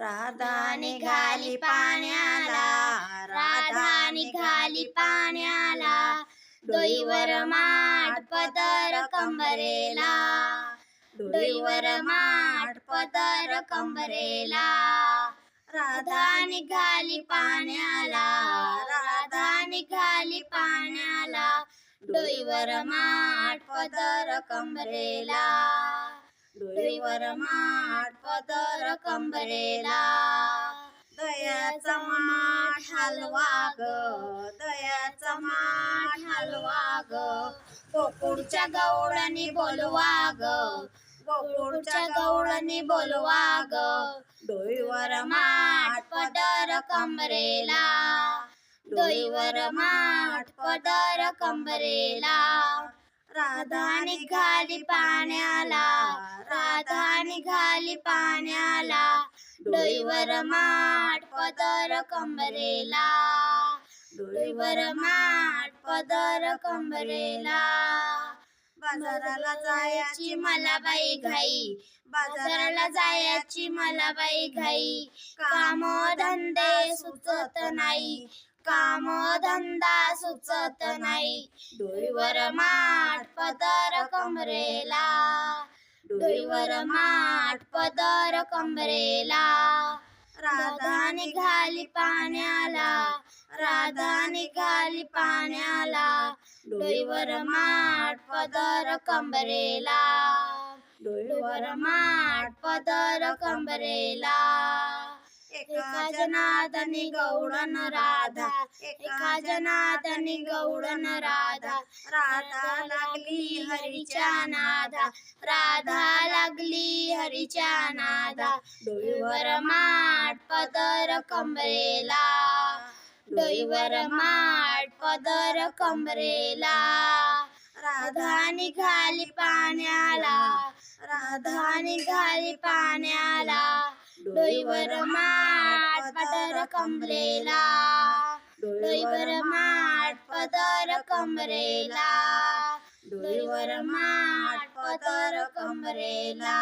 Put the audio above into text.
राधा निघाली पाण्याला राधा निघाली पाण्याला डोईवर माठ पदर कंबरेला डोईवर माठ पदर कंबरेला. राधा निघाली पाण्याला राधा निघाली पाण्याला डोईवर माठ पदर कंबरेला. डोईवर माठ पदर कंबरेला. दयाचा माठ हलवा ग. दयाचा माठ हलवा ग. गोकुळच्या गवळणी बोलवा ग. गोकुळच्या गवळणी बोलवा ग. डोईवर माठ पदर कंबरेला. डोईवर माठ पदर कंबरेला. राधा निघाली पाण्याला राधा निघाली पाण्याला डोईवर माठ पदर कंबरेला डोईवर माठ पदर कंबरेला. बाजाराला जायची मला बाई घाई बाजाराला जायची मला बाई घाई. काम धंदे सुचत नाही काम धंदा सुचत नाही. डोईवर माठ पदर कमरेला. डोईवर माठ पदर कमरेला. राधा निघाली पाण्याला. राधा निघाली पाण्याला. डोईवर माठ पदर कंबरेला डोईवर माठ पदर कंबरेला एका जनादनी गौडन राधा एका जनादनी गौडन राधा. राधा लागली हरीच्या नादा राधा लागली हरीच्या नादा. डोईवर माठ पदर कंबरेला डोईवर माठ पदर कंबरेला. राधा निघाली पाण्याला राधा निघाली पाण्याला. डोईवर माठ पदर कंबरेला डोईवर माठ पदर कंबरेला डोईवर माठ पदर कंबरेला